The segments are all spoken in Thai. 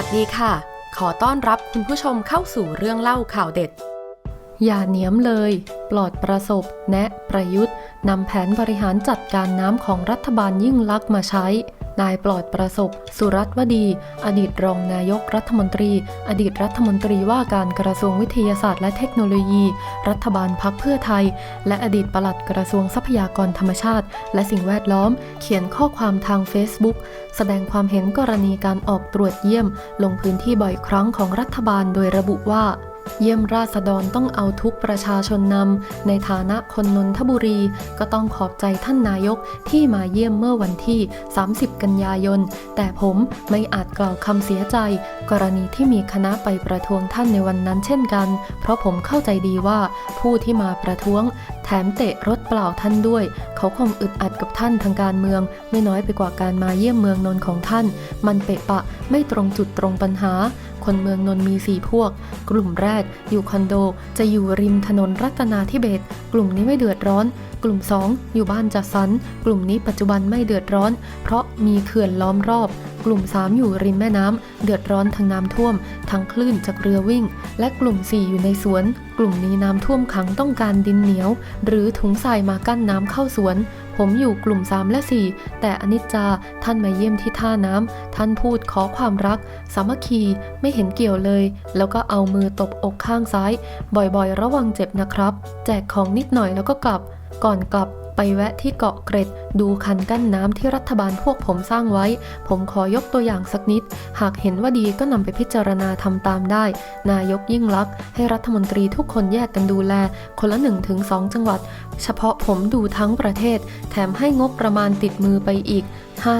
วัสดีค่ะ ขอต้อนรับคุณผู้ชมเข้าสู่เรื่องเล่าข่าวเด็ด อย่าเหนียมเลย ปลอดประสบ แนะประยุทธ์นำแผนบริหารจัดการน้ำของรัฐบาลยิ่งลักษณ์มาใช้ นายปลอดประสบ สุรัตน์วดี อดีตรองนายกรัฐมนตรี อดีตรัฐมนตรีว่าการกระทรวงวิทยาศาสตร์และเทคโนโลยี รัฐบาลพักเพื่อไทย และอดีตปลัดกระทรวงทรัพยากรธรรมชาติ และสิ่งแวดล้อม เขียนข้อความทาง Facebook แสดงความเห็นกรณีการออกตรวจเยี่ยม ลงพื้นที่บ่อยครั้งของรัฐบาลโดยระบุว่า เยี่ยมราษฎรต้องเอาทุกประชาชนนำ ในฐานะคนนนทบุรี ก็ต้องขอบใจท่านนายกที่มาเยี่ยมเมื่อวันที่ 30 กันยายน แต่ผมไม่อาจกล่าวคำเสียใจ กรณีที่มีคณะไปประท้วงท่านในวันนั้นเช่นกัน เพราะผมเข้าใจดีว่าผู้ที่มาประท้วง แถมเตะรถเปล่าท่านด้วย เขาคงอึดอัดกับท่านทางการเมือง ไม่น้อยไปกว่าการมาเยี่ยมเมืองนนท์ของท่าน มันเปะปะไม่ตรงจุดตรงปัญหา คนเมืองนนท์มีสี่พวก กลุ่มแรก อยู่คอนโด จะอยู่ริมถนนรัตนาธิเบศกลุ่มนี้ไม่เดือดร้อน กลุ่ม 2 อยู่บ้านจัดสรรกลุ่มนี้ปัจจุบันไม่เดือดร้อน เพราะมีเขื่อนล้อมรอบ กลุ่ม 3 อยู่ริมแม่น้ำเดือดร้อนทั้งน้ำท่วม ทั้งคลื่นจากเรือวิ่ง และกลุ่ม 4 อยู่ในสวน กลุ่มนี้น้ำท่วมขังต้องการดินเหนียว หรือถุงทรายมากั้นน้ำเข้าสวน ผมอยู่กลุ่ม 3 และ 4 แต่อนิจจาท่านมาเยี่ยมที่ท่าน้ำท่านพูดขอความรัก สามัคคีไม่เห็นเกี่ยวเลย แล้วก็เอามือตบอกข้างซ้าย บ่อยๆ ระวังเจ็บนะครับ แจกของนิดหน่อยแล้วก็กลับ ก่อนกลับ ไปแวะที่เกาะเกร็ด ดูคันกั้นน้ำที่รัฐบาลพวกผมสร้างไว้ ผมขอยกตัวอย่างสักนิด หากเห็นว่าดีก็นำไปพิจารณาทำตามได้ นายกยิ่งลักษณ์ให้รัฐมนตรีทุกคนแยกกันดูแล คนละ1-2จังหวัด เฉพาะผมดูทั้งประเทศ แถมให้งบประมาณติดมือไปอีก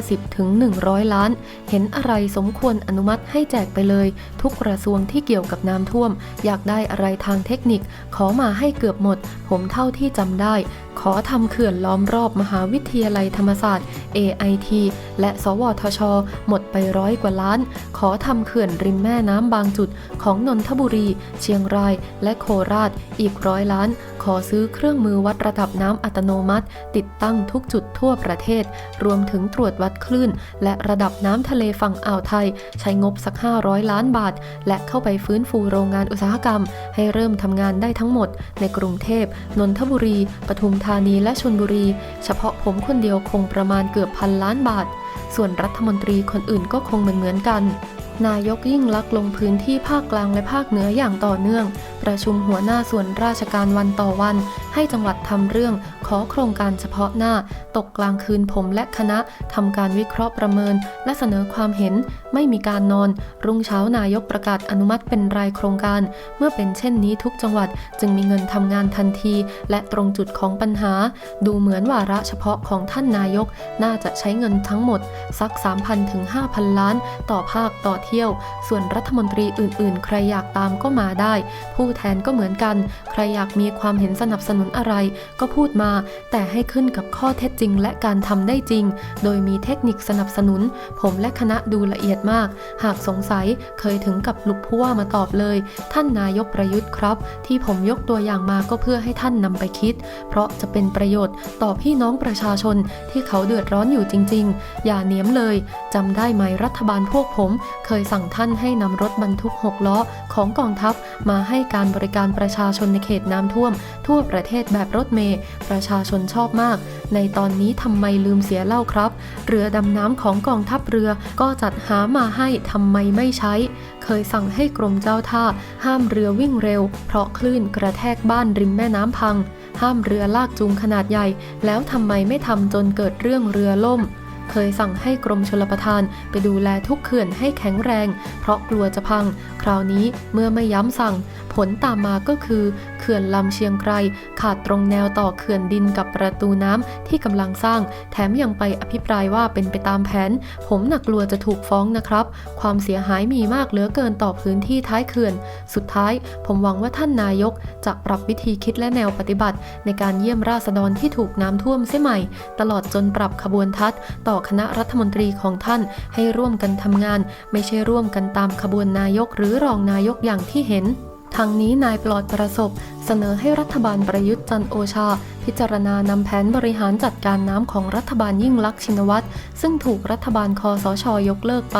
50ถึง100 ล้าน เห็นอะไรสมควรอนุมัติให้แจกไปเลย ทุกกระทรวงที่เกี่ยวกับน้ำท่วม อยากได้อะไรทางเทคนิค ขอมาให้เกือบหมด ผมเท่าที่จำได้ ขอทำเขื่อนล้อมรอบมหาวิทยาลัยธรรมศาสตร์ AIT และ สวทช หมดไปร้อยกว่าล้าน ขอทำเขื่อนริมแม่น้ำบางจุดของนนทบุรี เชียงราย และโคราชอีกร้อยล้าน ขอซื้อเครื่องมือวัดระดับน้ำอัตโนมัติ ติดตั้งทุกจุดทั่วประเทศ รวมถึงตรวจวัดคลื่น และระดับน้ำทะเลฝั่งอ่าวไทย ใช้งบสัก 500 ล้านบาท และเข้าไปฟื้นฟูโรงงานอุตสาหกรรม ให้เริ่มทำงานได้ทั้งหมด ในกรุงเทพ นนทบุรี ปทุมธานีและชลบุรี เฉพาะผมคนเดียวคงประมาณเกือบพันล้านบาท ส่วนรัฐมนตรีคนอื่นก็คงเหมือนเหมือนๆกันนายกยิ่งลักษณ์ลงพื้นที่ภาคกลางและภาคเหนืออย่างต่อเนื่อง ประชุมหัวหน้าส่วนราชการวันต่อวัน ให้จังหวัดทำเรื่อง ขอโครงการเฉพาะหน้า ตกกลางคืนผมและคณะทำการวิเคราะห์ประเมิน และเสนอความเห็น ไม่มีการนอน รุ่งเช้านายกประกาศอนุมัติเป็นรายโครงการ เมื่อเป็นเช่นนี้ทุกจังหวัดจึงมีเงินทำงานทันที และตรงจุดของปัญหา ดูเหมือนวาระเฉพาะของท่านนายก น่าจะใช้เงินทั้งหมด สัก 3,000ถึง5,000 ล้าน ต่อภาคต่อเที่ยว ส่วนรัฐมนตรีอื่น ๆ ใครอยากตามก็มาได้ ผู้แทนก็เหมือนกัน ใครอยากมีความเห็นสนับสนุนอะไร ก็พูดมา แต่ให้ขึ้นกับข้อเท็จจริง และการทำได้จริง โดยมีเทคนิคสนับสนุน ผมและคณะดูละเอียดมาก หากสงสัยเคยถึงกับลุกผู้ว่ามาตอบเลย ท่านนายกประยุทธ์ครับ ที่ผมยกตัวอย่างมาก็เพื่อให้ท่านนำไปคิด เพราะจะเป็นประโยชน์ต่อพี่น้องประชาชนที่เขาเดือดร้อนอยู่จริง ๆ อย่าเนียมเลยจำได้ไหมรัฐบาลพวกผม เคยสั่งท่านให้นำรถบรรทุกหกล้อของกองทัพมาให้การการบริการประชาชนในเขตน้ำท่วม ทั่วประเทศแบบรถเมย์ประชาชนชอบมาก ในตอนนี้ทำไมลืมเสียเล่าครับ เรือดำน้ำของกองทัพเรือก็จัดหามาให้ทำไมไม่ใช้ เคยสั่งให้กรมเจ้าท่า ห้ามเรือวิ่งเร็ว เพราะคลื่นกระแทกบ้านริมแม่น้ำพัง ห้ามเรือลากจูงขนาดใหญ่ แล้วทำไมไม่ทำจนเกิดเรื่องเรือล่ม เคยสั่งให้กรมชลประทานไปดูแลทุกเขื่อนให้แข็งแรง เพราะกลัวจะพัง คราวนี้เมื่อไม่ย้ำสั่ง ผลตามมาก็คือ เขื่อนลำเชียงไกรขาดตรงแนวต่อเขื่อนดินกับประตูน้ำที่กำลังสร้าง แถมยังไปอภิปรายว่าเป็นไปตามแผน ผมหนักกลัวจะถูกฟ้องนะครับ ความเสียหายมีมากเหลือเกินต่อพื้นที่ท้ายเขื่อน สุดท้าย ผมหวังว่าท่านนายก จะปรับวิธีคิดและแนวปฏิบัติ ในการเยี่ยมราษฎรที่ถูกน้ำท่วมเสียใหม่ ตลอดจนปรับขบวนทัศน์ต่อคณะรัฐมนตรีของท่านให้ร่วมกันทำงาน ไม่ใช่ร่วมกันตามขบวนนายกหรือรองนายกอย่างที่เห็นทางนี้นายปลอดประสบ เสนอให้รัฐบาลประยุทธ์จันโอชา พิจารณานำแผนบริหารจัดการน้ำของรัฐบาลยิ่งลักษณ์ชินวัตรซึ่งถูกรัฐบาลคอสชยกเลิกไป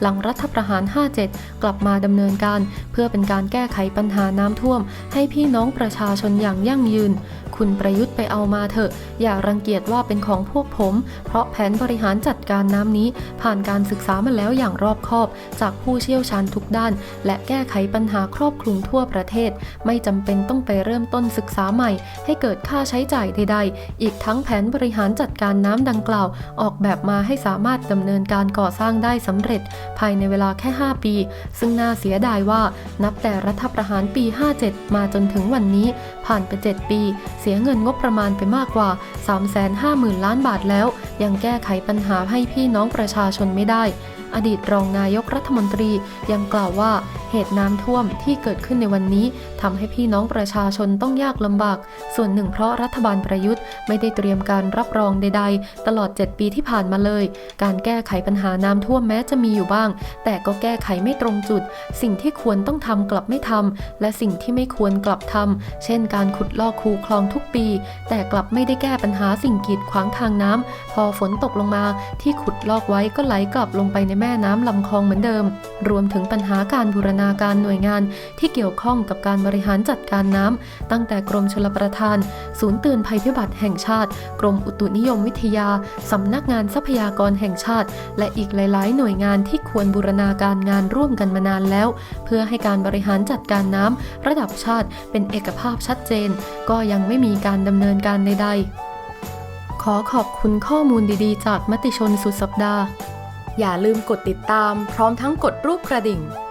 หลังรัฐประหาร 57 กลับมาดำเนินการ เพื่อเป็นการแก้ไขปัญหาน้ำท่วม ให้พี่น้องประชาชนอย่างยั่งยืน คุณประยุทธ์ไปเอามาเถอะ อย่ารังเกียจว่าเป็นของพวกผม เพราะแผนบริหารจัดการน้ำนี้ ผ่านการศึกษามาแล้วอย่างรอบคอบ จากผู้เชี่ยวชาญทุกด้าน และแก้ไขปัญหาครอบคลุมทั่วประเทศ ไม่จำเป็นต้องไปเริ่มต้นศึกษาใหม่ ให้เกิดค่าใช้จ่ายใด ๆ อีกทั้งแผนบริหารจัดการน้ำดังกล่าว ออกแบบมาให้สามารถดำเนินการก่อสร้างได้สำเร็จ ภายในเวลาแค่ 5 ปี ซึ่งน่าเสียดายว่านับแต่รัฐประหารปี 57 มาจนถึงวันนี้ ผ่านไป 7 ปี เสียเงินงบประมาณไปมากกว่า 350,000 ล้านบาทแล้ว ยังแก้ไขปัญหาให้พี่น้องประชาชนไม่ได้ อดีตรองนายกรัฐมนตรียังกล่าวว่า เหตุน้ำท่วมที่เกิดขึ้นในวันนี้ทำให้พี่น้องประชาชนต้องยากลำบาก ส่วนหนึ่งเพราะรัฐบาลประยุทธ์ไม่ได้เตรียมการรับรองใด ๆ ตลอด 7 ปีที่ผ่านมาเลย การแก้ไขปัญหาน้ำท่วมแม้จะมีอยู่บ้าง แต่ก็แก้ไขไม่ตรงจุด สิ่งที่ควรต้องทำกลับไม่ทำและสิ่งที่ไม่ควรกลับทำเช่น การขุดลอกคูคลองทุกปี แต่กลับไม่ได้แก้ปัญหาสิ่งกีดขวางทางน้ำพอฝนตกลงมาที่ขุดลอกไว้ก็ไหลกลับลงไปในแม่น้ำลำคลองเหมือนเดิม รวมถึงปัญหาการบูรณาการหน่วยงานที่เกี่ยวข้องกับการบริหารจัดการน้ำตั้งแต่กรมชลประทาน ศูนย์เตือนภัยพิบัติแห่งชาติ กรมอุตุนิยมวิทยา สำนักงานทรัพยากรแห่งชาติ และอีกหลาย ๆ หน่วยงานที่ควรบูรณาการงานร่วมกันมานานแล้ว เพื่อให้การบริหารจัดการน้ำระดับชาติเป็นเอกภาพชัดเจน ก็ยังไม่มีการดำเนินการใด ๆ ขอขอบคุณข้อมูลดี ๆ จากมติชนสุดสัปดาห์อย่าลืมกดติดตามพร้อมทั้งกดรูปกระดิ่ง